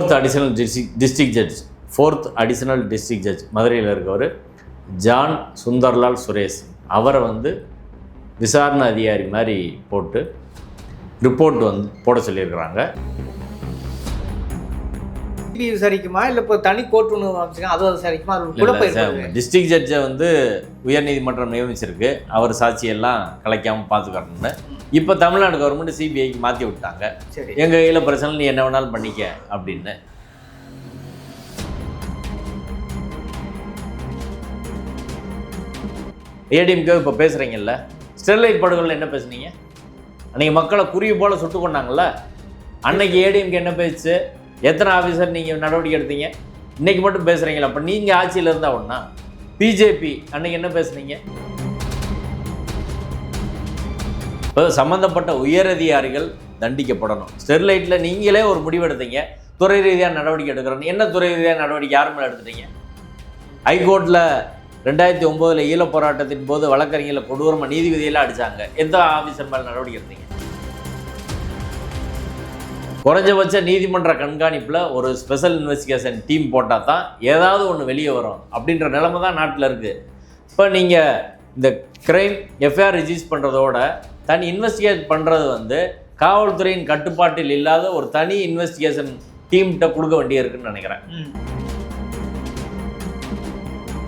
Fourth additional district district judge fourth additional district judge மதுரையில் இருக்கவர் John Sunderlal Suresh. அவரை வந்து விசாரணை அதிகாரி மாதிரி போட்டு ரிப்போர்ட் வந்து போட சொல்லியிருக்கிறாங்க. சிபி விசாரிக்குமா? இல்லை இப்போ தனி கோர்ட் ஒன்று வச்சுக்கோங்க அதுவும் விசாரிக்குமா? அது ஏற்படுது டிஸ்ட்ரிக்ட் ஜட்ஜை வந்து உயர்நீதிமன்றம் நியமிச்சிருக்கு. அவர் சாட்சியெல்லாம் கலைக்காமல் பார்த்துக்கணும்னு. இப்போ தமிழ்நாடு கவர்மெண்ட் சிபிஐக்கு மாற்றி விட்டாங்க. சரி. எங்கள் கையில் பிரச்சனை நீ என்ன வேணாலும் பண்ணிக்க அப்படின்னு. ஏடிஎம்கே இப்போ பேசுகிறீங்கல்ல ஸ்டெர்லைட் படுகொலை என்ன பேசுனீங்க? அன்றைக்கி மக்களை குருவி போல சுட்டு கொண்டாங்கல்ல? அன்னைக்கு ஏடிஎம்கே என்ன பேச்சு எத்தனை ஆஃபீஸர் நீங்கள் நடவடிக்கை எடுத்தீங்க? இன்னைக்கு மட்டும் பேசுகிறீங்களா அப்போ நீங்கள் ஆட்சியில் இருந்தால் ஒன்றா பிஜேபி அன்னைக்கு என்ன பேசுனீங்க? இப்போ சம்மந்தப்பட்ட உயரதிகாரிகள் தண்டிக்கப்படணும். ஸ்டெர்லைட்டில் நீங்களே ஒரு முடிவெடுத்தீங்க துறை ரீதியாக நடவடிக்கை எடுக்கிறோம் என்ன துறை ரீதியாக நடவடிக்கை? யார் மேலே எடுத்துட்டீங்க? ஹைகோர்ட்டில் ரெண்டாயிரத்தி ஒம்போதில் ஈழப் போராட்டத்தின் போது வழக்கறிஞர்களை கொடூரமாக நீதிபதியெல்லாம் அடித்தாங்க எந்த ஆஃபீஸர் மேலே நடவடிக்கை எடுத்தீங்க? குறைஞ்சபட்ச நீதிமன்ற கண்காணிப்பில் ஒரு ஸ்பெஷல் இன்வெஸ்டிகேஷன் டீம் போட்டால் தான் ஏதாவது ஒன்று வெளியே வரும் அப்படின்ற நிலைமை தான் நாட்டில் இருக்குது இப்போ நீங்கள் இந்த கிரைம் எஃப்ஐஆர் ரிஜிஸ்ட் பண்ணுறதோட தனி இன்வெஸ்டிகேட் பண்ணுறது வந்து காவல்துறையின் கட்டுப்பாட்டில் இல்லாத ஒரு தனி இன்வெஸ்டிகேஷன் டீம்கிட்ட கொடுக்க வேண்டியிருக்குன்னு நினைக்கிறேன்.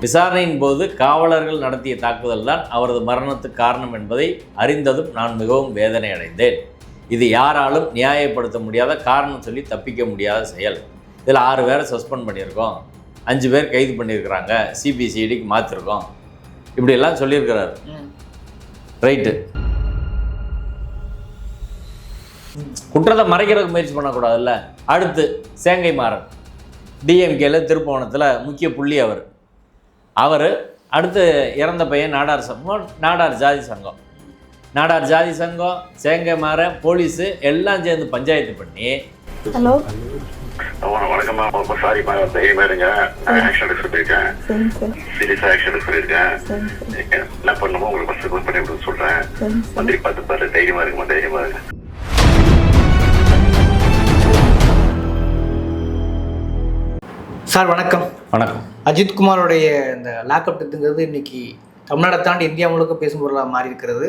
விசாரணையின் போது காவலர்கள் நடத்திய தாக்குதல் தான் அவரது மரணத்துக்கு காரணம் என்பதை அறிந்ததும் நான் மிகவும் வேதனை அடைந்தேன் இது யாராலும் நியாயப்படுத்த முடியாத காரணம் சொல்லி தப்பிக்க முடியாத செயல். இதில் ஆறு பேரை சஸ்பெண்ட் பண்ணியிருக்கோம். அஞ்சு பேர் கைது பண்ணியிருக்கிறாங்க. சிபிசிஐடிக்கு மாற்றிருக்கோம் இப்படியெல்லாம் சொல்லியிருக்கிறாரு. ரைட்டு. குற்றத்தை மறைக்கிறதுக்கு முயற்சி பண்ணக்கூடாதுல்ல. அடுத்து சேங்கை மாறன். டிஎம்கேல திருப்பவனத்தில் முக்கிய புள்ளி அவர். அவர் அடுத்து இறந்த பையன் நாடார் சங்கம் நாடார் ஜாதி சங்கம். நாடார் ஜாதி சங்கம் சேங்கை மாறன் போலீஸு எல்லாம் சேர்ந்து பஞ்சாயத்து பண்ணி. ஹலோ. வணக்கம் சாரிம்மா தைரியமா இருங்க. ஆக்ஷன் சார் சீரியஸா ஆக்ஷன் என்ன பண்ணுமோ உங்களுக்கு ஃபர்ஸ்ட் பண்ணி விட சொல்றேன். மந்திரி பார்த்து பாரு தைரியமா இருக்குமா தைரியமா இருக்கு சார் வணக்கம். வணக்கம். அஜித் குமாரோடைய இந்த லாக்அப் டெத்துங்கிறது இன்னைக்கு தமிழ்நாடை தாண்டி இந்தியா முழுக்க பேசும் பொருளாக மாறி இருக்கிறது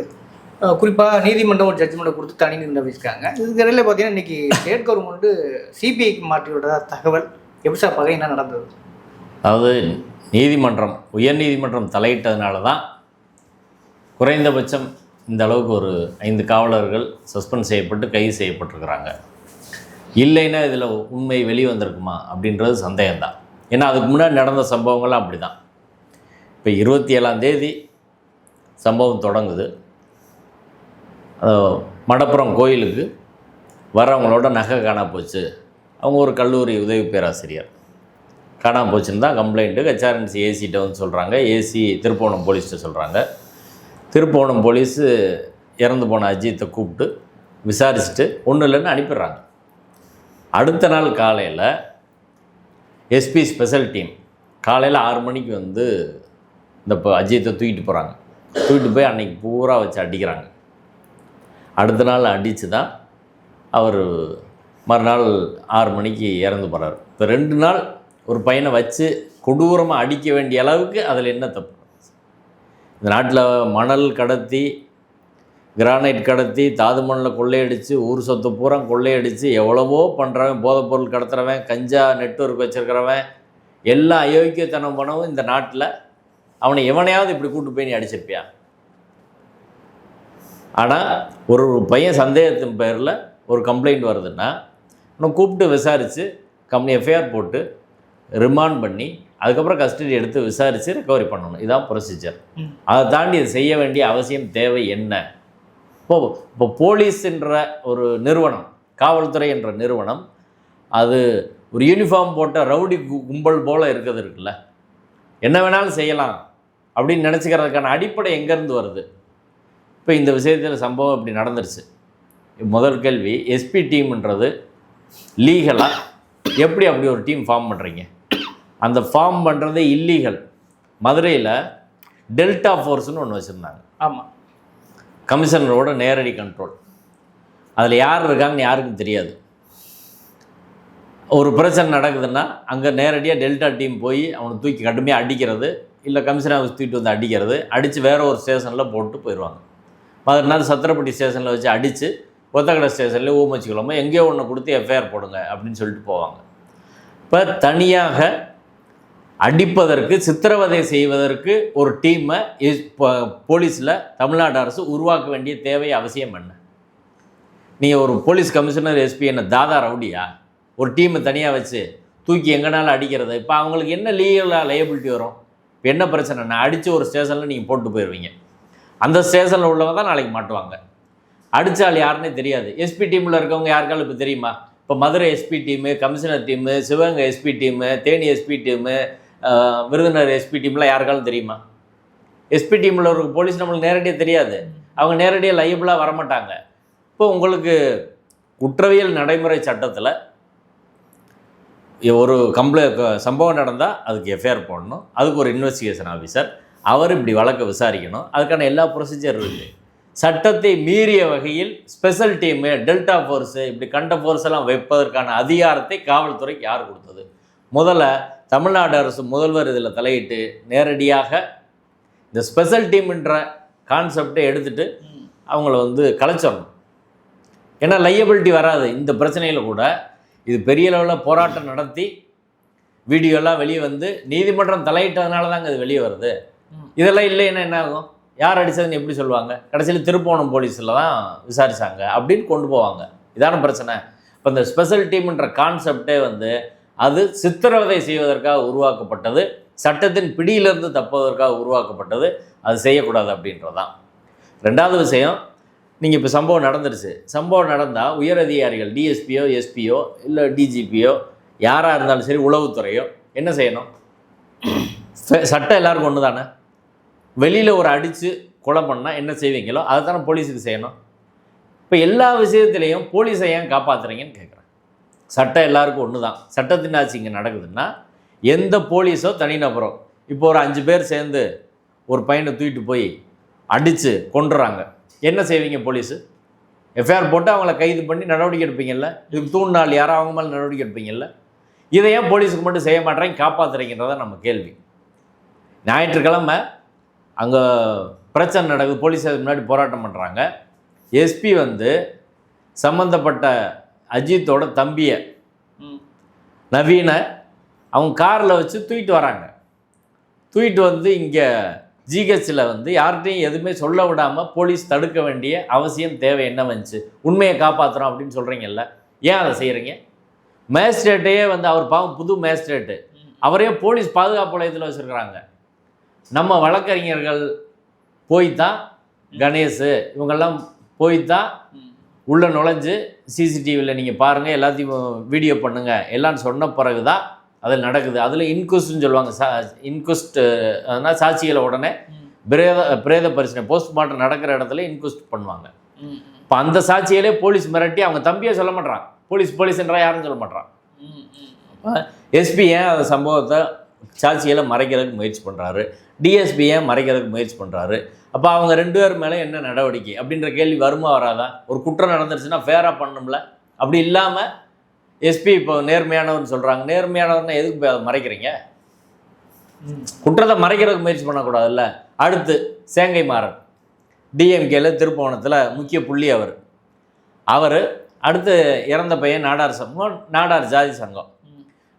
குறிப்பாக நீதிமன்றம் ஒரு ஜட்ஜ்மெண்ட் கொடுத்து தனி நின்று வச்சிருக்காங்க. இதுக்கு பார்த்தீங்கன்னா இன்னைக்கு ஸ்டேட் கவர்மெண்ட்டு சிபிஐக்கு மாற்றி விட்டதா தகவல்? எப்படி சார் பகை என்ன நடந்தது? அதாவது நீதிமன்றம் உயர்நீதிமன்றம் தலையிட்டதுனால தான் குறைந்தபட்சம் இந்த அளவுக்கு ஒரு ஐந்து காவலர்கள் சஸ்பெண்ட் செய்யப்பட்டு கைது செய்யப்பட்டிருக்கிறாங்க. இல்லைன்னா இதில் உண்மை வெளிவந்திருக்குமா அப்படின்றது சந்தேகம்தான். ஏன்னா அதுக்கு முன்னாடி நடந்த சம்பவங்கள்லாம் அப்படி தான் இப்போ இருபத்தி ஏழாம் தேதி சம்பவம் தொடங்குது. மடப்புறம் கோயிலுக்கு வரவங்களோட நகை காணா போச்சு. அவங்க ஒரு கல்லூரி உதவி பேராசிரியர். காணாமல் போச்சுன்னு தான் கம்ப்ளைண்ட்டு ஹெச்ஆர்என்சி ஏசிகிட்ட வந்து சொல்கிறாங்க ஏசி திருப்போணம் போலீஸ்கிட்ட சொல்கிறாங்க திருப்போணம் போலீஸு இறந்து போன அஜித்தை கூப்பிட்டு விசாரிச்சுட்டு ஒன்றும் இல்லைன்னு அனுப்பிடுறாங்க. அடுத்த நாள் காலையில் எஸ்பி ஸ்பெஷல் டீம் காலையில் ஆறு மணிக்கு வந்து இந்த இப்போ அஜித்தை தூக்கிட்டு போகிறாங்க தூக்கிட்டு போய் அன்னைக்கு பூரா வச்சு அடிக்கிறாங்க. அடுத்த நாள் அடித்து தான் அவர் மறுநாள் ஆறு மணிக்கு இறந்து போகிறார் இப்போ ரெண்டு நாள் ஒரு பையனை வச்சு கொடூரமாக அடிக்க வேண்டிய அளவுக்கு அதில் என்ன தப்பு? இந்த நாட்டில் மணல் கடத்தி கிரானைட் கடத்தி தாது மண்ணில் கொள்ளையடித்து ஊர் சொத்து பூரா கொள்ளையடித்து எவ்வளவோ பண்ணுறவன் போதைப்பொருள் கடத்துறவன் கஞ்சா நெட்வொர்க் வச்சுருக்கிறவன் எல்லா அயோக்கியத்தனம் பண்ணவும் இந்த நாட்டில் அவனை எவனையாவது இப்படி கூட்டு போய் நீ அடிச்சிருப்பியா? ஆனால் ஒரு ஒரு பையன் சந்தேகத்தின் பேரில் ஒரு கம்ப்ளைண்ட் வருதுன்னா அவனை கூப்பிட்டு விசாரித்து கம்பெனி எஃப்ஐஆர் போட்டு ரிமாண்ட் பண்ணி அதுக்கப்புறம் கஸ்டடி எடுத்து விசாரித்து ரெக்கவரி பண்ணணும். இதான் ப்ரொசீஜர். அதை தாண்டி இது செய்ய வேண்டிய அவசியம் தேவை என்ன? இப்போ இப்போ போலீஸ் என்ற ஒரு நிறுவனம் காவல்துறை என்ற நிறுவனம் அது ஒரு யூனிஃபார்ம் போட்ட ரவுடி கும்பல் போல் இருக்கிறது இருக்குல்ல. என்ன வேணாலும் செய்யலாம் அப்படின்னு நினச்சிக்கிறதுக்கான அடிப்படை எங்கேருந்து வருது? இப்போ இந்த விஷயத்தில் சம்பவம் இப்படி நடந்துருச்சு. முதல் கேள்வி எஸ்பி டீம்ன்றது லீகலாக எப்படி அப்படி ஒரு டீம் ஃபார்ம் பண்ணுறீங்க அந்த ஃபார்ம் பண்ணுறது இல்லீகல். மதுரையில் டெல்டா ஃபோர்ஸ்னு ஒன்று வச்சுருந்தாங்க. ஆமா. கமிஷனரோட நேரடி கண்ட்ரோல் அதில் யார் இருக்காங்கன்னு யாருக்கும் தெரியாது. ஒரு பிரச்சனை நடக்குதுன்னா அங்கே நேரடியாக டெல்டா டீம் போய் அவனை தூக்கி கடுமையாக அடிக்கிறது இல்லை கமிஷனர் ஆஃபீஸ் தூக்கிட்டு வந்து அடிக்கிறது அடித்து வேற ஒரு ஸ்டேஷனில் போட்டு போயிடுவாங்க. பதினாறு சத்திரப்பட்டி ஸ்டேஷனில் வச்சு அடித்து ஒத்தக்கடை ஸ்டேஷனில் ஊமச்சிக்குளமோ எங்கேயோ ஒன்று கொடுத்து எஃப்ஐஆர் போடுங்க அப்படின்னு சொல்லிட்டு போவாங்க. இப்போ தனியாக அடிப்பதற்கு சித்திரவதை செய்வதற்கு ஒரு டீமை போலீஸில் தமிழ்நாடு அரசு உருவாக்க வேண்டிய தேவை அவசியம் என்ன? நீங்கள் ஒரு போலீஸ் கமிஷனர் எஸ்பி என்ன தாதா ரவுடியா? ஒரு டீமை தனியாக வச்சு தூக்கி எங்கனாலும் அடிக்கிறது. இப்போ அவங்களுக்கு என்ன லீகலாக லையபிலிட்டி வரும்? இப்போ என்ன பிரச்சனைனா அடித்து ஒரு ஸ்டேஷனில் நீங்கள் போட்டு போயிடுவீங்க அந்த ஸ்டேஷனில் உள்ளவங்க தான் நாளைக்கு மாட்டுவாங்க. அடித்தால் யாருன்னே தெரியாது. எஸ்பி டீமில் இருக்கவங்க யாருக்காலும் இப்போ தெரியுமா? இப்போ Madurai SP team commissioner team Sivaganga SP team Theni SP team Virudhunagar SP டீம்லாம் யாருக்காலும் தெரியுமா? எஸ்பி டீமில் ஒரு போலீஸ் நம்மளுக்கு நேரடியாக தெரியாது. அவங்க நேரடியாக லைபிளாக வரமாட்டாங்க. இப்போ உங்களுக்கு குற்றவியல் நடைமுறை சட்டத்தில் ஒரு கம்ப்ளை சம்பவம் நடந்தால் அதுக்கு எஃப்ஐஆர் போடணும். அதுக்கு ஒரு இன்வெஸ்டிகேஷன் ஆஃபீஸர் அவர் இப்படி வழக்கை விசாரிக்கணும். அதுக்கான எல்லா ப்ரொசீஜர் இருக்குது சட்டத்தை மீறிய வகையில் ஸ்பெஷல் டீமு டெல்டா ஃபோர்ஸு இப்படி கண்ட ஃபோர்ஸ் எல்லாம் வைப்பதற்கான அதிகாரத்தை காவல்துறைக்கு யார் கொடுத்தது? முதல்ல தமிழ்நாடு அரசு முதல்வர் இதில் தலையிட்டு நேரடியாக இந்த ஸ்பெஷல் டீம்ன்ற கான்செப்டை எடுத்துகிட்டு அவங்கள வந்து கலைச்சிடணும். ஏன்னா லையபிலிட்டி வராது. இந்த பிரச்சனையில் கூட இது பெரிய லெவலில் போராட்டம் நடத்தி வீடியோலாம் வெளியே வந்து நீதிமன்றம் தலையிட்டதுனால தாங்க இது வெளியே வருது. இதெல்லாம் இல்லைன்னா என்ன ஆகும்? யார் அடித்ததுன்னு எப்படி சொல்லுவாங்க? கடைசியில் திருப்போணம் போலீஸில் தான் விசாரிச்சாங்க. அப்படின்னு கொண்டு போவாங்க. இதான பிரச்சனை. இப்போ இந்த ஸ்பெஷல் டீம்ன்ற கான்செப்டே வந்து அது சித்திரவதை செய்வதற்காக உருவாக்கப்பட்டது சட்டத்தின் பிடியிலிருந்து தப்புவதற்காக உருவாக்கப்பட்டது அது செய்யக்கூடாது அப்படின்றதான் ரெண்டாவது விஷயம் நீங்கள் இப்போ சம்பவம் நடந்துருச்சு. சம்பவம் நடந்தால் உயர் அதிகாரிகள் டிஎஸ்பியோ எஸ்பியோ இல்லை டிஜிபியோ யாராக இருந்தாலும் சரி உளவுத்துறையோ என்ன செய்யணும்? ச- சட்டம் எல்லாருக்கும் ஒன்று தானே வெளியில் ஒரு அடித்து கொலை பண்ணால் என்ன செய்வீங்களோ அதை தானே போலீஸுக்கு செய்யணும். இப்போ எல்லா விஷயத்துலேயும் போலீஸை ஏன் காப்பாற்றுறீங்கன்னு கேட்குறேன் சட்டம் எல்லாருக்கும் ஒன்று தான் சட்டத்தின் ஆட்சி இங்கே நடக்குதுன்னா எந்த போலீஸோ தனிநபரோ இப்போ ஒரு அஞ்சு பேர் சேர்ந்து ஒரு பையனை தூக்கிட்டு போய் அடித்து கொண்டுறாங்க என்ன செய்வீங்க போலீஸு? எஃப்ஐஆர் போட்டு அவங்கள கைது பண்ணி நடவடிக்கை எடுப்பீங்கல்ல? இதுக்கு தூண்டினால் யாரோ அவங்க மேலே நடவடிக்கை எடுப்பீங்கல்ல? இதை ஏன் போலீஸுக்கு மட்டும் செய்ய மாட்டேறேன் காப்பாற்றுறீங்கன்றதான் நம்ம கேள்வி. ஞாயிற்றுக்கிழமை அங்கே பிரச்சனை நடக்குது போலீஸ் முன்னாடி போராட்டம் பண்ணுறாங்க எஸ்பி வந்து சம்மந்தப்பட்ட அஜித்தோட தம்பியை. நவீனை அவங்க காரில் வச்சு தூக்கிட்டு வராங்க. தூக்கிட்டு வந்து இங்கே ஜிஹெச்சில் வந்து யார்கிட்டையும் எதுவுமே சொல்ல விடாமல் போலீஸ் தடுக்க வேண்டிய அவசியம் தேவை என்ன வந்துச்சு? உண்மையை காப்பாற்றுறோம் அப்படின்னு சொல்கிறீங்கல்ல ஏன் அதை செய்கிறீங்க மேஜிஸ்ட்ரேட்டையே வந்து அவர் பாவம் புது மேஜிஸ்ட்ரேட்டு. அவரே போலீஸ் பாதுகாப்பு வளையத்தில் வச்சுருக்குறாங்க. நம்ம வழக்கறிஞர்கள் போய் தான் கணேஷ் இவங்கெல்லாம் போய் தான். உள்ளே நுழைஞ்சு சிசிடிவியில் நீங்கள் பாருங்கள் எல்லாத்தையும் வீடியோ பண்ணுங்கள் எல்லாம் சொன்ன பிறகு தான் அதில் நடக்குது அதில் இன்குஸ்ட்னு சொல்லுவாங்க சா இன்குஸ்ட் அதனால் சாட்சிகளை உடனே. பிரேத பிரேத பரிசனை போஸ்ட்மார்ட்டம் நடக்கிற இடத்துல இன்குஸ்ட் பண்ணுவாங்க. இப்போ அந்த சாட்சியிலே போலீஸ் மிரட்டி அவங்க தம்பியே சொல்ல மாட்றான் போலீஸ் போலீஸ்ன்றா யாரும் சொல்ல மாட்றான் ம். ம். எஸ்பி ஏன் அந்த சம்பவத்தை சாட்சியெல்லாம் மறைக்கிறதுக்கு முயற்சி பண்ணுறாரு டிஎஸ்பியை மறைக்கிறதுக்கு முயற்சி பண்ணுறாரு அப்போ அவங்க ரெண்டு பேர் மேலே என்ன நடவடிக்கை அப்படின்ற கேள்வி வருமா வராதா? ஒரு குற்றம் நடந்துருச்சுன்னா ஃபேராக பண்ணணும்ல. அப்படி இல்லாமல் எஸ்பி இப்போ நேர்மையானவர்னு சொல்கிறாங்க நேர்மையானவர்னா எதுக்கு போய் அதை மறைக்கிறீங்க? குற்றத்தை மறைக்கிறதுக்கு முயற்சி பண்ணக்கூடாதுல்ல. அடுத்து சேங்கை மாறன். டிஎம்கேல திருப்போணத்தில் முக்கிய புள்ளி அவர். அவர் அடுத்து இறந்த பையன் நாடார் சங்கம் நாடார் ஜாதி சங்கம்.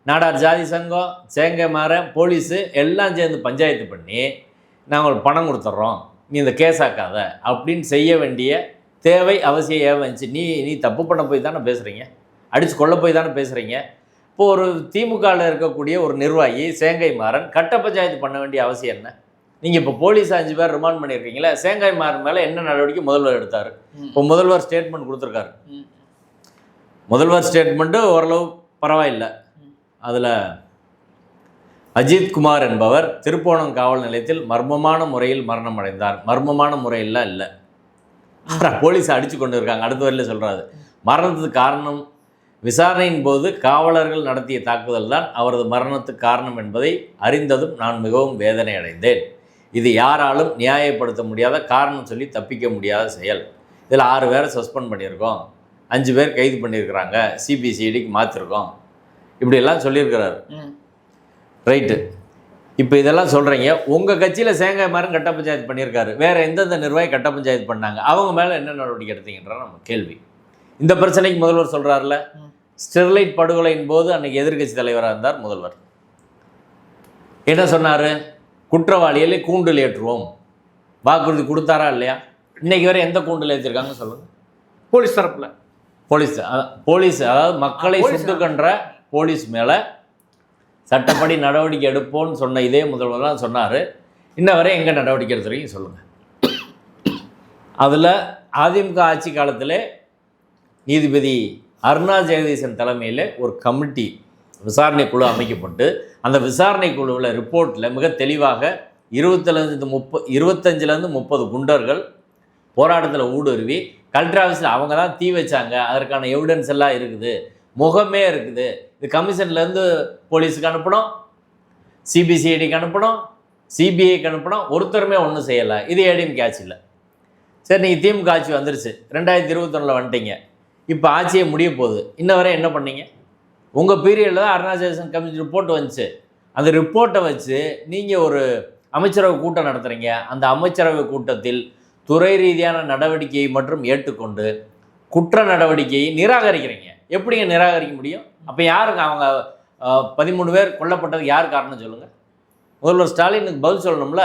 நாடார் ஜாதி சங்கம் சேங்கை மாறன் போலீஸு எல்லாம் சேர்ந்து பஞ்சாயத்து பண்ணி நாங்கள் பணம் கொடுத்துட்றோம் நீ இந்த கேஸ் ஆக்காத. அப்படின்னு செய்ய வேண்டிய தேவை அவசியம் ஏன் வந்துச்சு? நீ நீ தப்பு பண்ண போய் தானே பேசுகிறீங்க அடித்து கொள்ள போய் தானே பேசுகிறீங்க இப்போ ஒரு திமுகவில் இருக்கக்கூடிய ஒரு நிர்வாகி சேங்கை மாறன் கட்ட பஞ்சாயத்து பண்ண வேண்டிய அவசியம் என்ன? நீங்கள் இப்போ போலீஸ் அஞ்சு பேர் ரிமாண்ட் பண்ணியிருக்கீங்களே சேங்கை மாறன் மேலே என்ன நடவடிக்கை முதல்வர் எடுத்தார். இப்போ முதல்வர் ஸ்டேட்மெண்ட் கொடுத்துருக்காரு. முதல்வர் ஸ்டேட்மெண்ட்டு ஓரளவு பரவாயில்லை. அதில் அஜித் குமார் என்பவர் திருப்போணம் காவல் நிலையத்தில் மர்மமான முறையில் மரணம் அடைந்தார் மர்மமான முறையெல்லாம் இல்லை. அவரை போலீஸ் அடித்து கொண்டு இருக்காங்க. அடுத்த வரையில் சொல்கிறாரு மரணத்துக்கு காரணம் விசாரணையின் போது காவலர்கள் நடத்திய தாக்குதல் தான் அவரது மரணத்துக்கு காரணம் என்பதை அறிந்ததும் நான் மிகவும் வேதனை அடைந்தேன் இது யாராலும் நியாயப்படுத்த முடியாத காரணம் சொல்லி தப்பிக்க முடியாத செயல். இதில் ஆறு பேரை சஸ்பெண்ட் பண்ணியிருக்கோம். அஞ்சு பேர் கைது பண்ணியிருக்கிறாங்க. சிபிசிஐடிக்கு மாற்றிருக்கோம் இப்படியெல்லாம் சொல்லியிருக்கிறாரு. ம். ரைட்டு இப்போ இதெல்லாம் சொல்கிறீங்க உங்கள் கட்சியில் சேங்காய் மாறன் கட்ட பஞ்சாயத்து பண்ணியிருக்காரு. வேறு எந்தெந்த நிர்வாகி கட்ட பஞ்சாயத்து பண்ணாங்க? அவங்க மேலே என்ன நடவடிக்கை எடுத்தீங்கன்ற நம்ம கேள்வி. இந்த பிரச்சனைக்கு முதல்வர் சொல்கிறாருல. ஸ்டெர்லைட் படுகொலையின் போது அன்னைக்கு எதிர்க்கட்சி தலைவராக இருந்தார் முதல்வர். என்ன சொன்னார்? குற்றவாளிகளை கூண்டில் ஏற்றுவோம். வாக்குறுதி கொடுத்தாரா இல்லையா? இன்னைக்கு வரை எந்த கூண்டில் ஏற்றிருக்காங்கன்னு சொல்லுங்கள் போலீஸ் தரப்புல. போலீஸ் போலீஸ் அதாவது மக்களை சுட்டுக்கன்ற போலீஸ் மேலே சட்டப்படி நடவடிக்கை எடுப்போம்னு சொன்ன இதே முதல்வர் தான் சொன்னார். இன்ன வரை எங்கே நடவடிக்கை எடுத்துறீங்க சொல்லுங்கள் அதில் அதிமுக ஆட்சி காலத்தில் நீதிபதி அருணா ஜெகதீசன் தலைமையில் ஒரு கமிட்டி விசாரணை குழு அமைக்கப்பட்டு அந்த விசாரணை குழுவில் ரிப்போர்ட்டில் மிக தெளிவாக இருபத்தஞ்சு முப்ப இருபத்தஞ்சிலேருந்து முப்பது குண்டர்கள் போராட்டத்தில் ஊடுருவி கலெக்டர் ஆஃபீஸில் அவங்க தான் தீ வச்சாங்க. அதற்கான எவிடன்ஸ் எல்லாம் இருக்குது. முகமே இருக்குது. இது கமிஷன்லேருந்து போலீஸுக்கு அனுப்பணும் சிபிசிஐடிக்கு அனுப்பணும் சிபிஐக்கு அனுப்பணும் ஒருத்தருமே ஒன்றும் செய்யலை. இது ஏடிஎம் கேட்ச் இல்லை. சரி நீங்கள் திமுக ஆட்சி வந்துருச்சு. ரெண்டாயிரத்தி இருபத்தொன்னில் வந்துட்டீங்க. இப்போ ஆட்சியை முடிய போகுது. இன்ன வரை என்ன பண்ணீங்க? உங்கள் பீரியடில் தான் அருணாச்சலேஷன் கமிஷன் ரிப்போர்ட் வந்துச்சு. அந்த ரிப்போர்ட்டை வச்சு நீங்கள் ஒரு அமைச்சரவை கூட்டம் நடத்துகிறீங்க அந்த அமைச்சரவை கூட்டத்தில் துறை ரீதியான நடவடிக்கையை மற்றும் ஏற்றுக்கொண்டு குற்ற நடவடிக்கையை நிராகரிக்கிறீங்க. எப்படிங்க நிராகரிக்க முடியும்? அப்போ யாருக்கு அவங்க பதிமூணு பேர் கொல்லப்பட்டதுக்கு யார் காரணம் சொல்லுங்கள் முதல்வர் ஸ்டாலினுக்கு பதில் சொல்லணும்ல?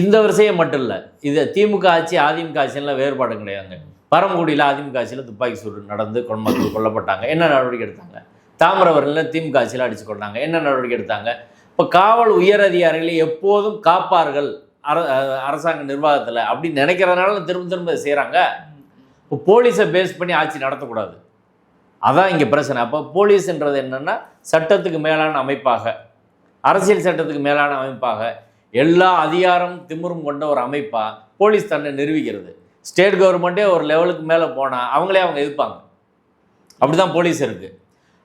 இந்த விஷயம் மட்டும் இல்லை இது திமுக ஆட்சி அதிமுக ஆட்சியெல்லாம் வேறுபாடு கிடையாதுங்க. பரமக்குடியில் அதிமுக ஆட்சியில் துப்பாக்கி சூடு நடந்து மக்கள் கொல்லப்பட்டாங்க. என்ன நடவடிக்கை எடுத்தாங்க? தாமிரபரணியில் திமுக ஆட்சியில் அடிச்சு கொண்டாங்க. என்ன நடவடிக்கை எடுத்தாங்க? இப்போ காவல் உயர் அதிகாரிகளை எப்போதும் காப்பார்கள் அர அரசாங்க நிர்வாகத்தில் அப்படி நினைக்கிறதுனால திரும்ப திரும்ப செய்கிறாங்க இப்போ போலீஸை பேஸ் பண்ணி ஆட்சி நடத்தக்கூடாது. அதான் இங்கே பிரச்சனை. அப்போ போலீஸ்ன்றது என்னென்னா சட்டத்துக்கு மேலான அமைப்பாக. அரசியல் சட்டத்துக்கு மேலான அமைப்பாக. எல்லா அதிகாரம் திமிரும் கொண்ட ஒரு அமைப்பாக போலீஸ் தன்னை நிரூபிக்கிறது. ஸ்டேட் கவர்மெண்ட்டே ஒரு லெவலுக்கு மேலே போனால் அவங்களே அவங்க எதிர்ப்பாங்க. அப்படி தான் போலீஸ் இருக்குது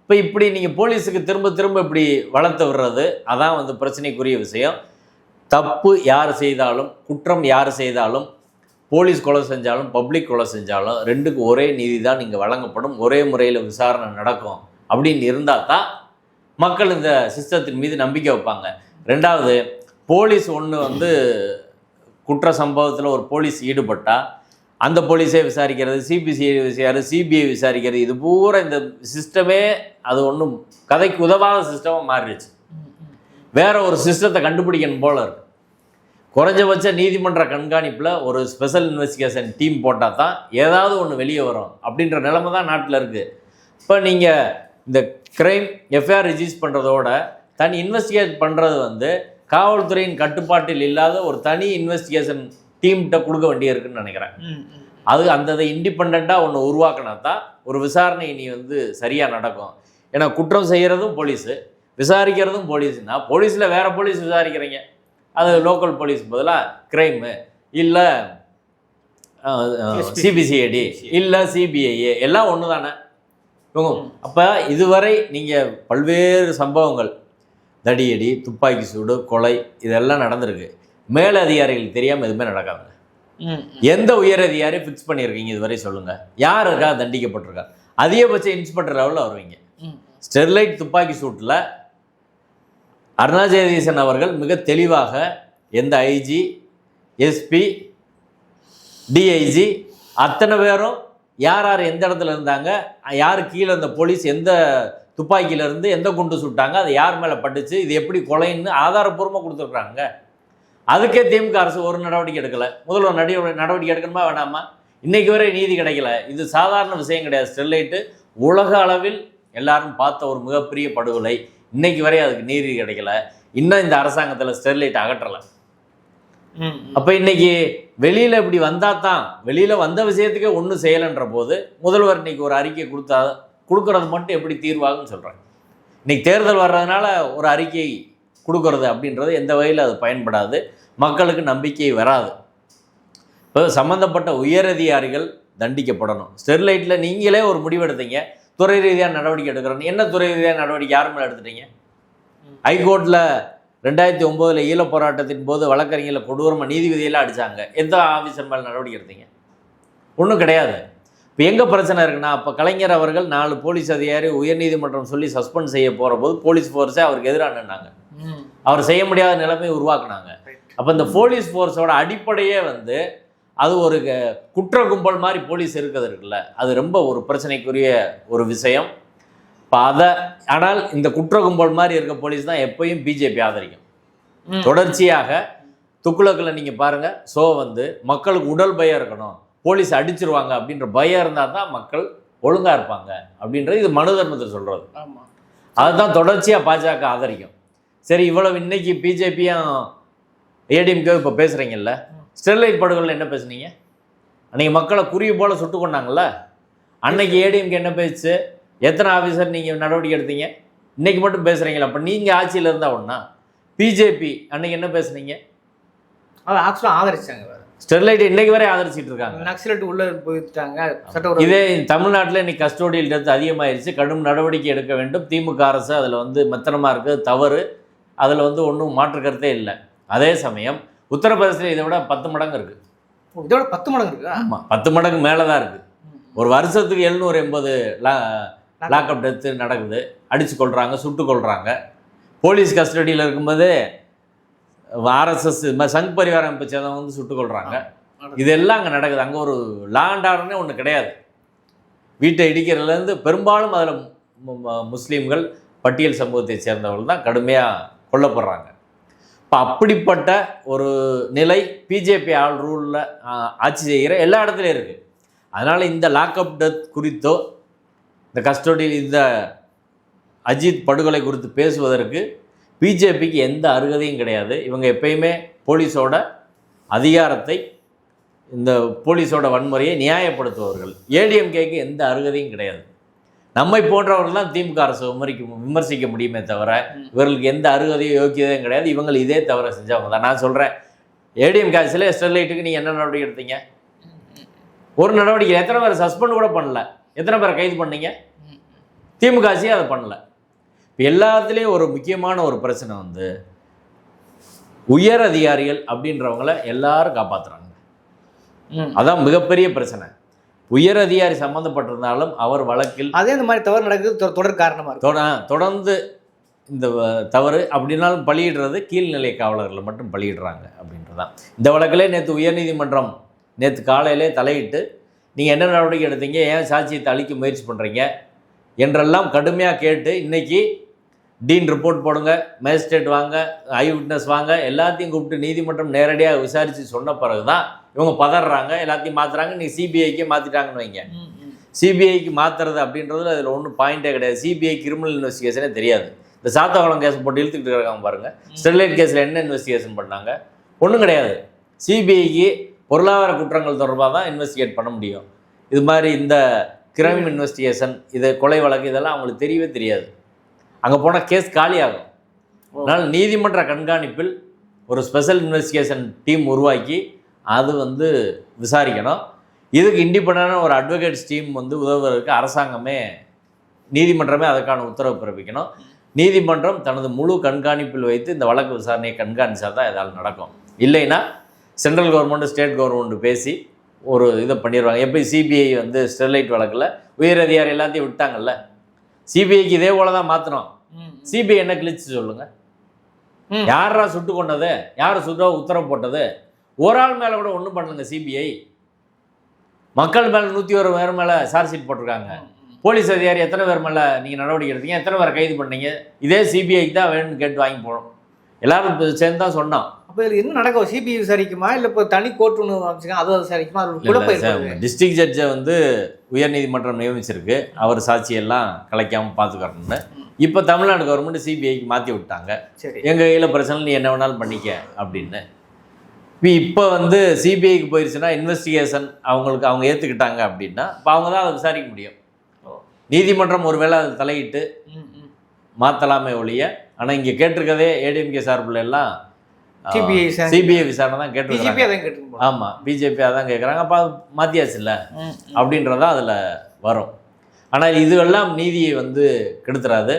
இப்போ இப்படி நீங்கள் போலீஸுக்கு திரும்ப திரும்ப இப்படி வளர்த்து விடுறது அதான் வந்து பிரச்சனைக்குரிய விஷயம். தப்பு யார் செய்தாலும் குற்றம் யார் செய்தாலும் போலீஸ் கொலை செஞ்சாலும் பப்ளிக் கொலை செஞ்சாலும் ரெண்டுக்கும் ஒரே நீதி தான் இங்கே வழங்கப்படும். ஒரே முறையில் விசாரணை நடக்கும் அப்படின்னு இருந்தால் தான் மக்கள் இந்த சிஸ்டத்தின் மீது நம்பிக்கை வைப்பாங்க. ரெண்டாவது போலீஸ் ஒன்று வந்து குற்ற சம்பவத்தில் ஒரு போலீஸ் ஈடுபட்டால் அந்த போலீஸே விசாரிக்கிறது சிபிசிஐ விசாரிக்கிறது சிபிஐ விசாரிக்கிறது இது பூரா இந்த சிஸ்டமே அது ஒன்றும் கதைக்கு உதவாத சிஸ்டமாக மாறிடுச்சு. வேற ஒரு சிஸ்டத்தை கண்டுபிடிக்கணும் போல இருக்கு. குறைஞ்சபட்ச நீதிமன்ற கண்காணிப்பில் ஒரு ஸ்பெஷல் இன்வெஸ்டிகேஷன் டீம் போட்டால் தான் ஏதாவது ஒன்று வெளியே வரும் அப்படின்ற நிலைமை தான் நாட்டில் இருக்குது இப்போ நீங்கள் இந்த கிரைம் எஃப்ஐஆர் ரிஜிஸ்டர் பண்ணுறதோட தனி இன்வெஸ்டிகேட் பண்ணுறது வந்து காவல்துறையின் கட்டுப்பாட்டில் இல்லாத ஒரு தனி இன்வெஸ்டிகேஷன் டீம்கிட்ட கொடுக்க வேண்டியிருக்குன்னு நினைக்கிறேன். அது அந்த இண்டிபெண்ட்டாக ஒன்று உருவாக்கினா தான் ஒரு விசாரணை நீ வந்து சரியாக நடக்கும். ஏன்னா குற்றம் செய்கிறதும் போலீஸு விசாரிக்கிறதும் போலீஸ்னா போலீஸில் வேற போலீஸ் விசாரிக்கிறீங்க. அது லோக்கல் போலீஸ் பதிலாக க்ரைமு இல்லை. சிபிசிஐடி இல்லை சிபிஐஏ எல்லாம் ஒன்று தானே அப்போ இதுவரை நீங்கள் பல்வேறு சம்பவங்கள் தடியடி துப்பாக்கி சூடு கொலை இதெல்லாம் நடந்திருக்கு. மேல் அதிகாரிகள் தெரியாமல் எதுவுமே நடக்காதுங்க. எந்த உயர் அதிகாரி ஃபிக்ஸ் பண்ணியிருக்கீங்க இதுவரை சொல்லுங்கள் யார் இருக்கா? தண்டிக்கப்பட்டிருக்கா? அதிகபட்ச இன்ஸ்பெக்டர் லெவலில் வருவீங்க. ஸ்டெர்லைட் துப்பாக்கி சூட்டில் அருணா ஜெகதீசன் அவர்கள் மிக தெளிவாக எந்த ஐஜி எஸ்பி டிஐஜி அத்தனை பேரும் யார் யார் எந்த இடத்துல இருந்தாங்க யார் கீழே இந்த போலீஸ் எந்த துப்பாக்கியில இருந்து எந்த குண்டு சுட்டாங்க அது யார் மேலே பட்டுச்சு இது எப்படி கொலைன்னு ஆதாரப்பூர்வமாக கொடுத்துருக்குறாங்க அதுக்கே திமுக அரசு ஒரு நடவடிக்கை எடுக்கலை. முதல்வர் நடி நடவடிக்கை எடுக்கணுமா வேணாமா? இன்றைக்கு வரை நீதி கிடைக்கல. இது சாதாரண விஷயம் கிடையாது. ஸ்டெர்லைட்டு உலக அளவில் எல்லாரும் பார்த்த ஒரு மிகப்பெரிய படுகொலை. இன்னைக்கு வரை அதுக்கு நீதி கிடைக்கல. இன்னும் இந்த அரசாங்கத்தில் ஸ்டெர்லைட் அகற்றலை. அப்போ இன்னைக்கு வெளியில் இப்படி வந்தால் தான் வெளியில் வந்த விஷயத்துக்கே ஒன்றும் செய்யலைன்ற போது முதல்வர் இன்னைக்கு ஒரு அறிக்கை கொடுத்தா கொடுக்கறது மட்டும் எப்படி தீர்வாகும்னு சொல்கிறேன் இன்னைக்கு தேர்தல் வர்றதுனால ஒரு அறிக்கை கொடுக்கறது அப்படின்றது எந்த வகையில் அது பயன்படாது. மக்களுக்கு நம்பிக்கை வராது. இப்போ சம்மந்தப்பட்ட உயரதிகாரிகள் தண்டிக்கப்படணும். ஸ்டெர்லைட்டில் நீங்களே ஒரு முடிவெடுத்தீங்க. துறை ரீதியாக நடவடிக்கை எடுக்கிறோன்னு என்ன துறை ரீதியாக நடவடிக்கை யார் மேலே எடுத்துட்டீங்க? ஹைகோர்ட்டில் ரெண்டாயிரத்தி ஒம்போதில் ஈழ போராட்டத்தின் போது வழக்கறிஞர்களை கொடூரமாக நீதிபதியெல்லாம் அடித்தாங்க எந்த ஆஃபீஸர் மேலே நடவடிக்கை எடுத்தீங்க? ஒன்றும் கிடையாது. இப்போ எங்கே பிரச்சனை இருக்குன்னா அப்போ கலைஞர் அவர்கள் நாலு போலீஸ் அதிகாரி உயர்நீதிமன்றம் சொல்லி சஸ்பெண்ட் செய்ய போகிற போது போலீஸ் ஃபோர்ஸே அவருக்கு எதிராக நின்னாங்க. அவர் செய்ய முடியாத நிலைமையை உருவாக்குனாங்க. அப்போ இந்த போலீஸ் ஃபோர்ஸோட அடிப்படையே வந்து அது ஒரு குற்ற கும்பல் மாதிரி போலீஸ் இருக்கிறது இருக்குல்ல. அது ரொம்ப ஒரு பிரச்சனைக்குரிய ஒரு விஷயம். இப்போ அதை ஆனால் இந்த குற்ற கும்பல் மாதிரி இருக்க போலீஸ் தான் எப்பயும் பிஜேபி ஆதரிக்கும். தொடர்ச்சியாக துக்குளக்கில் நீங்கள் பாருங்கள் ஷோ வந்து மக்களுக்கு உடல் பயம் இருக்கணும் போலீஸ் அடிச்சிருவாங்க அப்படின்ற பயம் இருந்தால் தான் மக்கள் ஒழுங்காக இருப்பாங்க அப்படின்றது இது மனு தர்மத்தில் சொல்கிறது அதுதான் தொடர்ச்சியாக பாஜக ஆதரிக்கும். சரி இவ்வளவு இன்னைக்கு பிஜேபியும் ஏடிஎம்கே இப்போ பேசுகிறீங்கல்ல ஸ்டெர்லைட் படுகொலை என்ன பேசுனீங்க? அன்னைக்கு மக்களை குறி போல சுட்டு கொண்டாங்கல்ல? அன்னைக்கு ஏடிஎம்கே என்ன பேச்சு எத்தனை ஆஃபீஸர் நீங்கள் நடவடிக்கை எடுத்தீங்க? இன்னைக்கு மட்டும் பேசுகிறீங்களா அப்போ நீங்கள் ஆட்சியில் இருந்தா ஒன்றா பிஜேபி அன்னைக்கு என்ன பேசுனீங்க? அதை ஆக்சுவலாக ஆதரிச்சாங்க. ஸ்டெர்லைட் இன்னைக்கு வரை ஆதரிச்சிட்டு இருக்காங்க. நக்சலைட் உள்ள போயிட்டாங்க. இதே தமிழ்நாட்டில் இன்னைக்கு கஸ்டோடியல் டெத் அதிகமாயிருச்சு. கடும் நடவடிக்கை எடுக்க வேண்டும். திமுக அரசு அதில் வந்து மெத்தனமாக இருக்குது தவறு. அதில் வந்து ஒன்றும் மாற்று கருத்தே இல்லை. அதே சமயம் உத்தரப்பிரதேசத்தில் இதை விட பத்து மடங்கு இருக்குது இதோட பத்து மடங்கு இருக்கா? ஆமாம் பத்து மடங்கு மேலே தான் இருக்குது ஒரு வருஷத்துக்கு எழுநூறு எண்பது லா லாக்அப் டெத்து நடக்குது. அடித்து கொள்கிறாங்க சுட்டு கொள்கிறாங்க போலீஸ் கஸ்டடியில் இருக்கும்போது ஆர்எஸ்எஸ் சங் பரிவார அமைப்பை சேர்ந்தவங்க வந்து சுட்டு கொள்கிறாங்க இதெல்லாம் அங்கே நடக்குது. அங்கே ஒரு லா அண்ட் ஆர்டர்னே ஒன்று கிடையாது. வீட்டை இடிக்கிறதுலேருந்து பெரும்பாலும் அதில் முஸ்லீம்கள் பட்டியல் சமூகத்தை சேர்ந்தவர்கள் தான் கடுமையாக கொல்லப்படுறாங்க. இப்போ அப்படிப்பட்ட ஒரு நிலை பிஜேபி ஆள் ரூலில் ஆட்சி செய்கிற எல்லா இடத்துலையும் இருக்குது அதனால் இந்த லாக்அப் டெத் குறித்தோ இந்த கஸ்டடி இந்த அஜித் படுகொலை குறித்து பேசுவதற்கு பிஜேபிக்கு எந்த அருகதையும் கிடையாது. இவங்க எப்பயுமே போலீஸோட அதிகாரத்தை இந்த போலீஸோட வன்முறையை நியாயப்படுத்துபவர்கள். ஏடிஎம்கேக்கு எந்த அருகதையும் கிடையாது. நம்மை போன்றவர்கள் தான் திமுக அரசு விமரிக்க விமர்சிக்க முடியுமே தவிர இவர்களுக்கு எந்த அருகதையும் யோக்கியதையும் கிடையாது. இவங்க இதே தவிர செஞ்சவங்க தான். நான் சொல்கிறேன் ஏடிஎம் காசில் ஸ்டெர்லைட்டுக்கு நீங்கள் என்ன நடவடிக்கை எடுத்தீங்க? ஒரு நடவடிக்கை எத்தனை பேர் சஸ்பெண்ட் கூட பண்ணல. எத்தனை பேரை கைது பண்ணீங்க? திமுக ஆட்சியே அதை பண்ணல. இப்போ எல்லாத்துலேயும் ஒரு முக்கியமான ஒரு பிரச்சனை வந்து உயர் அதிகாரிகள் அப்படின்றவங்கள எல்லாரும் காப்பாற்றுறாங்க. அதான் மிகப்பெரிய பிரச்சனை. உயர் அதிகாரி சம்மந்தப்பட்டிருந்தாலும் அவர் வழக்கில் அதே இந்த மாதிரி தவறு நடக்குது தொடர் காரணமா இருக்கு. தொட தொடர்ந்து இந்த தவறு அப்படின்னாலும் பலியிடுறது கீழ்நிலை காவலர்களை மட்டும் பலியிடுறாங்க அப்படின்றதான் இந்த வழக்கிலே நேற்று உயர்நீதிமன்றம் நேற்று காலையிலே தலையிட்டு நீங்கள் என்ன நடவடிக்கை எடுத்தீங்க? ஏன் சாட்சியத்தை அழிக்க முயற்சி பண்ணுறீங்க என்றெல்லாம் கடுமையாக கேட்டு இன்னைக்கு டீன் ரிப்போர்ட் போடுங்க மேஜிஸ்ட்ரேட் வாங்க ஐ விட்னஸ் வாங்க எல்லாத்தையும் கூப்பிட்டு நீதிமன்றம் நேரடியாக விசாரித்து சொன்ன பிறகு தான் இவங்க பதறாங்க எல்லாத்தையும் மாற்றுறாங்க நீ சிபிஐக்கே மாற்றிட்டாங்கன்னு வைங்க. சிபிஐக்கு மாற்றுறது அப்படின்றதுல அதில் ஒன்றும் பாயிண்டே கிடையாது. சிபிஐ கிரிமினல் இன்வெஸ்டிகேஷனே தெரியாது. இந்த சாத்தகுளம் கேஸ் போட்டு இழுத்துக்கிட்டு இருக்காங்க பாருங்க. ஸ்டெர்லைட் கேஸில் என்ன இன்வெஸ்டிகேஷன் பண்ணாங்க? ஒன்றும் கிடையாது. சிபிஐக்கு பொருளாதார குற்றங்கள் தொடர்பாக தான் இன்வெஸ்டிகேட் பண்ண முடியும். இது மாதிரி இந்த கிரைம் இன்வெஸ்டிகேஷன் இது கொலை வழக்கு இதெல்லாம் அவங்களுக்கு தெரியவே தெரியாது. அங்கே போனால் கேஸ் காலியாகும் அதனால் நீதிமன்ற கண்காணிப்பில் ஒரு ஸ்பெஷல் இன்வெஸ்டிகேஷன் டீம் உருவாக்கி அது வந்து விசாரிக்கணும். இதுக்கு இண்டிபெண்டான ஒரு அட்வொகேட்ஸ் டீம் வந்து உதவுவதற்கு அரசாங்கமே நீதிமன்றமே அதற்கான உத்தரவு பிறப்பிக்கணும். நீதிமன்றம் தனது முழு கண்காணிப்பில் வைத்து இந்த வழக்கு விசாரணையை கண்காணிச்சா தான் இதால் நடக்கும். இல்லைன்னா சென்ட்ரல் கவர்மெண்ட் ஸ்டேட் கவர்மெண்ட் பேசி ஒரு இதை பண்ணிடுவாங்க எப்படி சிபிஐ வந்து ஸ்டெர்லைட் வழக்கில் உயர் அதிகாரி எல்லாத்தையும் விட்டாங்கல்ல? சிபிஐக்கு இதே போல தான் மாற்றணும் சிபிஐ என்ன கிழிச்சு சொல்லுங்க. யாரா சுட்டு கொண்டது? யார் சுட்ட உத்தரவு போட்டது? ஒரு ஆள் மேலே கூட ஒன்றும் பண்ணலங்க சிபிஐ. மக்கள் மேலே நூற்றி ஒரு பேர் மேலே சார்ஜ் ஷீட் போட்டிருக்காங்க. போலீஸ் அதிகாரி எத்தனை பேர் மேலே நீங்கள் நடவடிக்கை எடுத்தீங்க? எத்தனை பேரை கைது பண்ணீங்க? இதே சிபிஐக்கு தான் வேணும்னு கேட்டு வாங்கி போகணும் எல்லாரும் சேர்ந்து தான் சொன்னோம். அப்ப இதுல என்ன நடக்கும்? சிபிஐ விசாரிக்குமா? இல்ல இப்போ தனி கோர்ட் ஒன்று அமைச்சிருக்காங்க அதை விசாரிக்குமா அது குழப்பம். டிஸ்ட்ரிக்ட் ஜட்ஜை வந்து உயர்நீதிமன்றம் நியமிச்சிருக்கு. அவர் சாட்சியெல்லாம் கலைக்காமல் பார்த்துக்கறணும்னு. இப்போ தமிழ்நாடு கவர்மெண்ட் சிபிஐக்கு மாற்றி விட்டாங்க. சரி. எங்கள் கையில் பிரச்சனை நீ என்ன வேணாலும் பண்ணிக்க அப்படின்னு. இப்போ இப்போ வந்து சிபிஐக்கு போயிருச்சுன்னா இன்வெஸ்டிகேஷன் அவங்களுக்கு அவங்க ஏற்றுக்கிட்டாங்க அப்படின்னா இப்போ அவங்க தான் அதை விசாரிக்க முடியும். நீதிமன்றம் ஒருவேளை அதை தலையிட்டு. மாற்றலாமே ஒழிய ஆனால் இங்கே கேட்டிருக்கதே ஏடிஎம்கே சார்பில் எல்லாம். சிபிஐ விசாரணை தான் கேட்டு ஆமாம் பிஜேபி அதான் கேட்குறாங்க அப்போ அது மாற்றியாச்சுல்ல அப்படின்றதான் அதில் வரும். ஆனால் இதுவெல்லாம் நீதியை வந்து கெடுத்துறாது.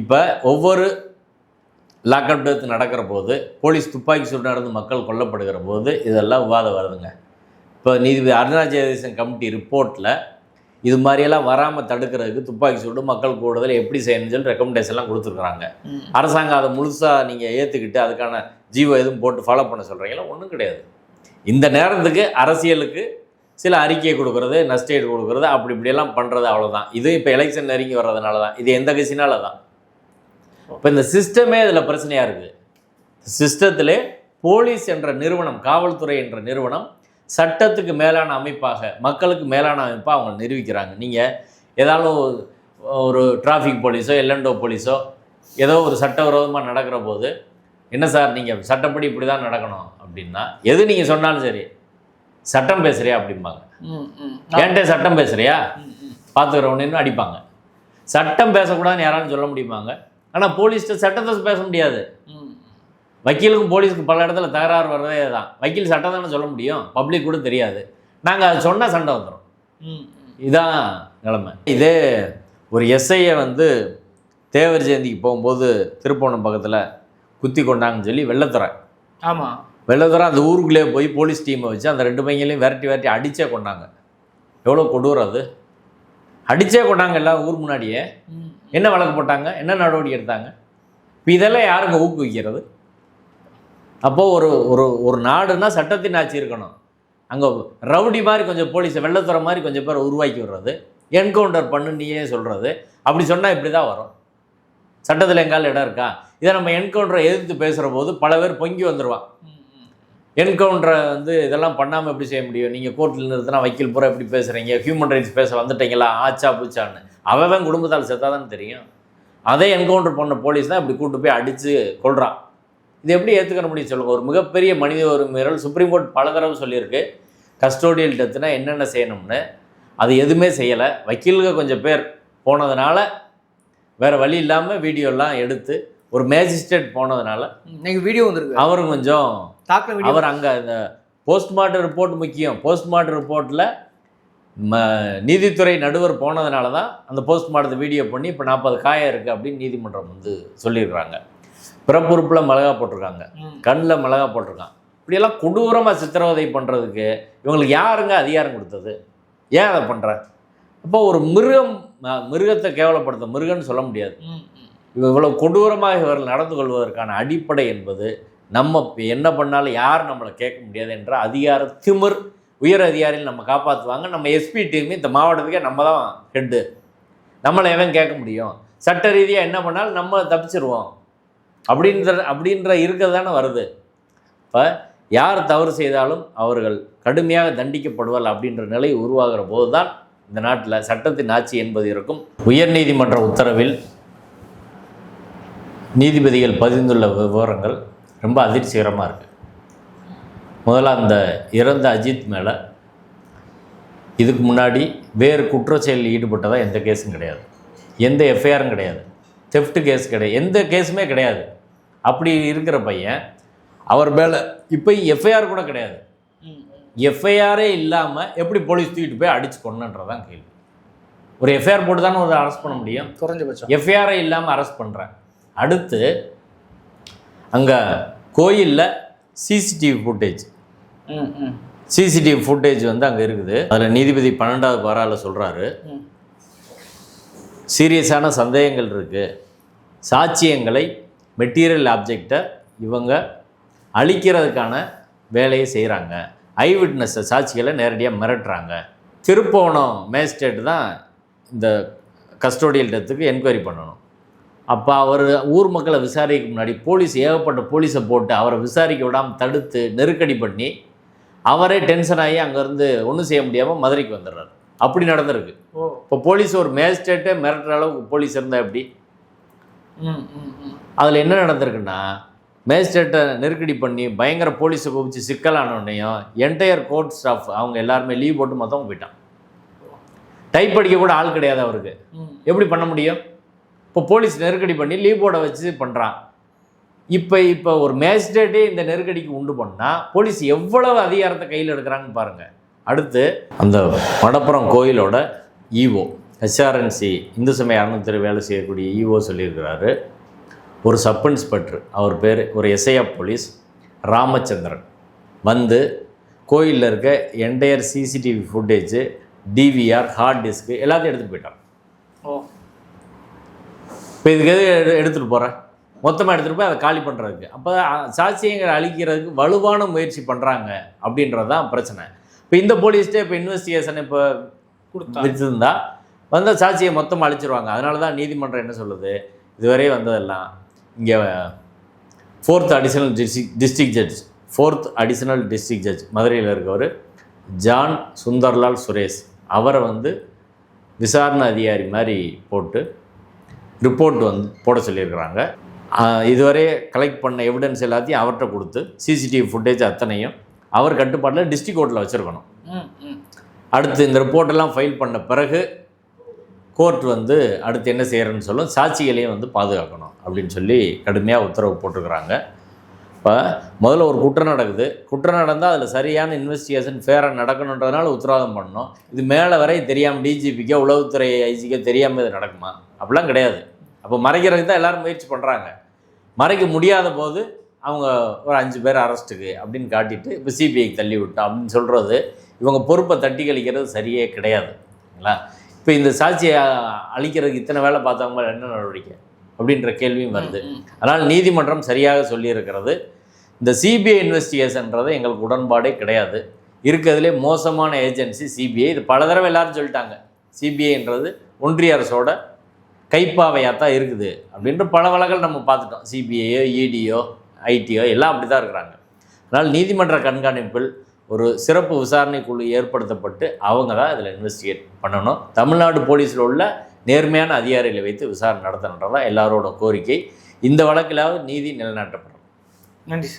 இப்போ ஒவ்வொரு லாக்அப் டெத் நடக்கிற போது போலீஸ் துப்பாக்கி சூடு நடந்து மக்கள் கொல்லப்படுகிற போது இதெல்லாம் விவாதம் வருதுங்க. இப்போ நீதிபதி அருணா ஜெயதேசன் கமிட்டி ரிப்போர்ட்டில் இது மாதிரியெல்லாம் வராமல் தடுக்கிறதுக்கு துப்பாக்கி சூடு மக்கள் கூடுதல் எப்படி செய்யணும்னு சொல்லி ரெக்கமெண்டேஷன்லாம் கொடுத்துருக்குறாங்க. அரசாங்கம் அதை முழுசாக நீங்கள் ஏற்றுக்கிட்டு அதுக்கான ஜீவோ எதுவும் போட்டு ஃபாலோ பண்ண சொல்கிறீங்களா ஒன்றும் கிடையாது. இந்த நேரத்துக்கு அரசியலுக்கு சில அறிக்கையை கொடுக்குறது நஷ்டேடு கொடுக்குறது அப்படி இப்படியெல்லாம் பண்ணுறது அவ்வளோதான் இது இப்போ எலெக்ஷன் நெருங்கி வர்றதுனால தான் இது எந்த கட்சினால தான் இப்போ இந்த சிஸ்டமே இதில் பிரச்சனையாக இருக்குது சிஸ்டத்திலே போலீஸ் என்ற நிறுவனம் காவல்துறை என்ற நிறுவனம் சட்டத்துக்கு மேலான அமைப்பாக மக்களுக்கு மேலான அமைப்பாக அவங்க நிரூபிக்கிறாங்க நீங்கள் ஏதாவது ஒரு- டிராஃபிக் போலீஸோ எல்என்டோ போலீஸோ ஏதோ ஒரு சட்டவிரோதமாக நடக்கிற போது என்ன சார் நீங்கள் சட்டப்படி இப்படி தான் நடக்கணும் அப்படின்னா எது நீங்கள் சொன்னாலும் சரி சட்டம் பேசுறியா அப்படிம்பாங்க. ஏன்ட்டே சட்டம் ம். பார்த்துக்கிறவனு அடிப்பாங்க சட்டம் பேசக்கூடாதுன்னு யாராலும் சொல்ல முடியுமாங்க ஆனால் போலீஸ்கிட்ட சட்டத்தை பேச முடியாது. வக்கீலுக்கும் போலீஸுக்கும் பல இடத்துல தகராறு வர்றதே தான் வக்கீல் சட்டம் தானே சொல்ல முடியும்? பப்ளிக் கூட தெரியாது. நாங்கள் அது சொன்னால் சண்டை வந்துடும். இதான் நிலைமை. இதே ஒரு எஸ்ஐயை வந்து தேவர் ஜெயந்திக்கு போகும்போது திருப்போணம் பக்கத்தில் குத்தி கொண்டாங்கன்னு சொல்லி வெள்ளத்துறை. ஆமா. வெள்ளத்துறை அந்த ஊருக்குள்ளே போய் போலீஸ் டீமை வச்சு அந்த ரெண்டு பையங்களையும் விரட்டி விரட்டி அடிச்சே கொண்டாங்க. எவ்வளோ கொடூரம் அது? அடிச்சே கொண்டாங்க எல்லாம் ஊர் முன்னாடியே. என்ன வழக்கு போட்டாங்க? என்ன நடவடிக்கை எடுத்தாங்க? இப்போ இதெல்லாம் யாருங்க ஊக்குவிக்கிறது? அப்போது ஒரு ஒரு ஒரு நாடுனா சட்டத்தின் ஆட்சி இருக்கணும். அங்கே ரவுடி மாதிரி கொஞ்சம் போலீஸை வெள்ளத்துறை மாதிரி கொஞ்சம் பேர் உருவாக்கி விடுறது. என்கவுண்டர் பண்ணுனியே சொல்கிறது அப்படி சொன்னால் இப்படி தான் வரும். சட்டத்தில் எங்கால இடம் இருக்கா? இதை நம்ம என்கவுண்டரை எதிர்த்து பேசுகிற போது பல பேர் பொங்கி வந்துடுவான் என்கவுண்டரை வந்து இதெல்லாம் பண்ணாமல் எப்படி செய்ய முடியும்? நீங்கள் கோர்ட்டில் நிறுத்தினா வக்கீல் பூரா எப்படி பேசுகிறீங்க ஹியூமன் ரைட்ஸ் பேச வந்துட்டீங்களா? ஆச்சா பூச்சான்னு. அவன் குடும்பத்தால் செத்தாதான் தெரியும். அதே என்கவுண்டர் பண்ண போலீஸ் தான் இப்படி கூட்டு போய் அடித்து கொள்கிறான் இது எப்படி ஏற்றுக்க முடியும் சொல்லுங்கள் ஒரு மிகப்பெரிய மனித உரிமை மீறல் சுப்ரீம் கோர்ட் பல தடவை சொல்லியிருக்கு. கஸ்டோடியல் டெத்துனா என்னென்ன செய்யணும்னு. அது எதுவுமே செய்யலை. வக்கீலுங்க கொஞ்சம் பேர் போனதுனால வேறு வழி இல்லாமல் வீடியோலாம் எடுத்து ஒரு மேஜிஸ்ட்ரேட் போனதுனால இன்னைக்கு வீடியோ வந்திருக்கு. அவரும் கொஞ்சம் வீடியோ அவர் அங்கே இந்த போஸ்ட்மார்ட்டம் ரிப்போர்ட் முக்கியம். போஸ்ட்மார்ட்டம் ரிப்போர்ட்டில் ம நீதித்துறை நடுவர் போனதுனால தான் அந்த போஸ்ட்மார்ட்டத்தை வீடியோ பண்ணி இப்போ நாற்பது காயம் இருக்குது அப்படின்னு நீதிமன்றம் வந்து சொல்லியிருக்கிறாங்க பிறப்புறுப்பில் மிளகா போட்டிருக்காங்க. கண்ணில் மிளகா போட்டிருக்கான். இப்படியெல்லாம் கொடூரமாக சித்திரவதை பண்ணுறதுக்கு இவங்களுக்கு யாருங்க அதிகாரம் கொடுத்தது? ஏன் அதை பண்ணுற அப்போ ஒரு மிருகம் மிருகத்தை கேவலப்படுத்த மிருகன்னு சொல்ல முடியாது. இவ்வளவு கொடூரமாக இவர்கள் நடந்து கொள்வதற்கான அடிப்படை என்பது நம்ம இப்ப என்ன பண்ணாலும் யார் நம்மளை கேட்க முடியாது என்ற அதிகார திமிர் உயர் அதிகாரிகள் நம்ம காப்பாற்றுவாங்க நம்ம எஸ்பி டீம் இந்த மாவட்டத்துக்கே நம்ம தான் ஹெட்டு. நம்மளை எவன் கேட்க முடியும்? சட்ட ரீதியாக என்ன பண்ணாலும் நம்ம தப்பிச்சிருவோம். அப்படின்ற அப்படின்ற இருக்கிறது தானே வருது. இப்போ யார் தவறு செய்தாலும் அவர்கள் கடுமையாக தண்டிக்கப்படுவார் அப்படின்ற நிலை உருவாகிற போது தான் இந்த நாட்டில் சட்டத்தின் ஆட்சி என்பது இருக்கும். உயர்நீதிமன்ற உத்தரவில் நீதிபதிகள் பதிந்துள்ள விவரங்கள் ரொம்ப அதிர்ச்சிகரமாக இருக்குது முதல்ல அந்த இறந்த அஜித் மேலே இதுக்கு முன்னாடி வேறு குற்றச்செயலில் ஈடுபட்டதாக எந்த கேஸும் கிடையாது. எந்த எஃப்ஐஆரும் கிடையாது. தெஃப்ட் கேஸ் கிடையாது. எந்த கேஸுமே கிடையாது. அப்படி இருக்கிற பையன் அவர் மேலே இப்போ எஃப்ஐஆர் கூட கிடையாது. எஃப்ஐஆரே இல்லாமல் எப்படி போலீஸ் தூக்கிட்டு போய் அடிச்சு கொண்டுன்றதான் கேள்வி. ஒரு எஃப்ஐஆர் போட்டு தானே ஒரு அரெஸ்ட் பண்ண முடியும்? குறைஞ்சபட்சம். எஃப்ஐஆரை இல்லாமல் அரெஸ்ட் பண்ணுறேன் அடுத்து அங்கே கோயிலில் சிசிடிவி ஃபுட்டேஜ். சிசிடிவி ஃபுட்டேஜ் வந்து அங்கே இருக்குது. அதில் நீதிபதி பன்னெண்டாவது பாரால சொல்கிறாரு. சீரியஸான சந்தேகங்கள் இருக்குது சாட்சியங்களை மெட்டீரியல் ஆப்ஜெக்டை இவங்க அழிக்கிறதுக்கான வேலையை செய்கிறாங்க ஐ விட்னஸை சாட்சிகளை நேரடியாக மிரட்டுறாங்க. திருப்போணம் மேஜிஸ்ட்ரேட் தான் இந்த கஸ்டோடியல் டெத்துக்கு என்கொயரி பண்ணணும். அப்போ அவர் ஊர் மக்களை விசாரிக்க முன்னாடி போலீஸ் ஏகப்பட்ட போலீஸை போட்டு அவரை விசாரிக்க விடாமல் தடுத்து நெருக்கடி பண்ணி அவரே டென்ஷன் ஆகி அங்கேருந்து ஒன்றும் செய்ய முடியாமல் மதுரைக்கு வந்துடுறாரு. அப்படி நடந்திருக்கு. ஓ. இப்போ போலீஸ் ஒரு மேஜிஸ்ட்ரேட்டே மிரட்டுற அளவுக்கு போலீஸ் இருந்தால் எப்படி. அதில் என்ன நடந்திருக்குன்னா மேஜிஸ்ட்ரேட்டை நெருக்கடி பண்ணி பயங்கர போலீஸை குவிச்சு சிக்கலானோடனையும் என்டையர் கோர்ட் ஸ்டாஃப் அவங்க எல்லாருமே லீவ் போட்டு மொத்தம் போயிட்டான். டைப் அடிக்க கூட ஆள் கிடையாது அவருக்கு. எப்படி பண்ண முடியும்? இப்போ போலீஸ் நெருக்கடி பண்ணி லீவ் போர்டை வச்சு பண்ணுறான் இப்போ இப்போ ஒரு மேஜிஸ்ட்ரேட்டே இந்த நெருக்கடிக்கு உண்டு பண்ணால் போலீஸ் எவ்வளவு அதிகாரத்தை கையில் எடுக்கிறாங்கன்னு பாருங்கள் அடுத்து அந்த மடப்புறம் கோயிலோட ஈஓ ஹெச்ஆர்என்சி இந்து சமய அறநிலையத்துறை வேலை செய்யக்கூடிய ஈஓ சொல்லியிருக்கிறாரு. ஒரு சப் இன்ஸ்பெக்டர் அவர் பேர் ஒரு எஸ்ஐஎஃப் போலீஸ் ராமச்சந்திரன். வந்து கோயிலில் இருக்க entire CCTV footage DVR hard disc எல்லாத்தையும் எடுத்துகிட்டு போயிட்டான். ஓ. இப்போ இதுக்கு எது எடு எடுத்துகிட்டு போகிறேன் மொத்தமாக எடுத்துகிட்டு போய் அதை காலி பண்ணுறதுக்கு அப்போ சாட்சியங்களை அழிக்கிறதுக்கு வலுவான முயற்சி பண்ணுறாங்க அப்படின்றது தான் பிரச்சனை. இப்போ இந்த போலீஸ்ட்டே இப்போ இன்வெஸ்டிகேஷன் இப்போ கொடுத்தா விற்றுருந்தா வந்த சாட்சியை மொத்தமாக அழிச்சிருவாங்க. அதனால தான் நீதிமன்றம் என்ன சொல்லுது? இதுவரை வந்ததெல்லாம் இங்கே fourth additional district district judge fourth additional district judge மதுரையில் இருக்கவர் ஜான் சுந்தர்லால் சுரேஷ். அவரை வந்து விசாரணை அதிகாரி மாதிரி போட்டு ரிப்போர்ட் வந்து போட சொல்லியிருக்கிறாங்க. இதுவரை கலெக்ட் பண்ண எவிடன்ஸ் எல்லாத்தையும் அவர்கிட்ட கொடுத்து சிசிடிவி ஃபுட்டேஜ் அத்தனையும் அவர் கட்டுப்பாட்டில் டிஸ்ட்ரிக்ட் கோர்ட்டில் வச்சுருக்கணும். அடுத்து இந்த ரிப்போர்ட்டெல்லாம் ஃபைல் பண்ண பிறகு கோர்ட் வந்து அடுத்து என்ன செய்யறேன்னு சொல்லும் சாட்சிகளையும் வந்து பாதுகாக்கணும் அப்படின்னு சொல்லி கடுமையாக உத்தரவு போட்டிருக்கிறாங்க. இப்போ முதல்ல ஒரு குற்றம் நடக்குது. குற்றம் நடந்தால் அதில் சரியான இன்வெஸ்டிகேஷன் ஃபேராக நடக்கணுன்றதுனால உத்தரவாதம் பண்ணணும். இது மேலே வரை தெரியாமல் டிஜிபிக்கோ உளவுத்துறை ஐஜிக்கோ தெரியாமல் இது நடக்குமா? அப்படிலாம் கிடையாது. அப்போ மறைக்கிறதுக்கு தான் எல்லாரும் முயற்சி பண்ணுறாங்க மறைக்க முடியாத போது அவங்க ஒரு அஞ்சு பேர் அரெஸ்ட்டுக்கு அப்படின்னு காட்டிட்டு இப்போ சிபிஐக்கு தள்ளி விட்டோம் அப்படின்னு சொல்கிறது இவங்க பொறுப்பை தட்டி கழிக்கிறது சரியே கிடையாது சரிங்களா இப்போ இந்த சாட்சியை அழிக்கிறதுக்கு இத்தனை வேலை பார்த்தவங்க என்ன நடவடிக்கை அப்படின்ற கேள்வியும் வருது. அதனால் நீதிமன்றம் சரியாக சொல்லியிருக்கிறது. இந்த சிபிஐ இன்வெஸ்டிகேஷன்றது எங்களுக்கு உடன்பாடே கிடையாது. இருக்கிறதுலே மோசமான ஏஜென்சி சிபிஐ இது பல தடவை எல்லாரும் சொல்லிட்டாங்க. சிபிஐன்றது ஒன்றிய அரசோட கைப்பாவையாக தான் இருக்குது அப்படின்ற பல வழக்கல் நம்ம பார்த்துட்டோம். சிபிஐயோ இடியோ ஐடியோ எல்லாம் அப்படி தான் இருக்கிறாங்க. அதனால் நீதிமன்ற கண்காணிப்பில் ஒரு சிறப்பு விசாரணை குழு ஏற்படுத்தப்பட்டு அவங்க தான் இதில் இன்வெஸ்டிகேட் பண்ணணும். தமிழ்நாடு போலீஸில் உள்ள நேர்மையான அதிகாரிகளை வைத்து விசாரணை நடத்தணுன்றதான் எல்லாரோட கோரிக்கை. இந்த வழக்கிலாவது நீதி நிலைநாட்டப்படும். நன்றி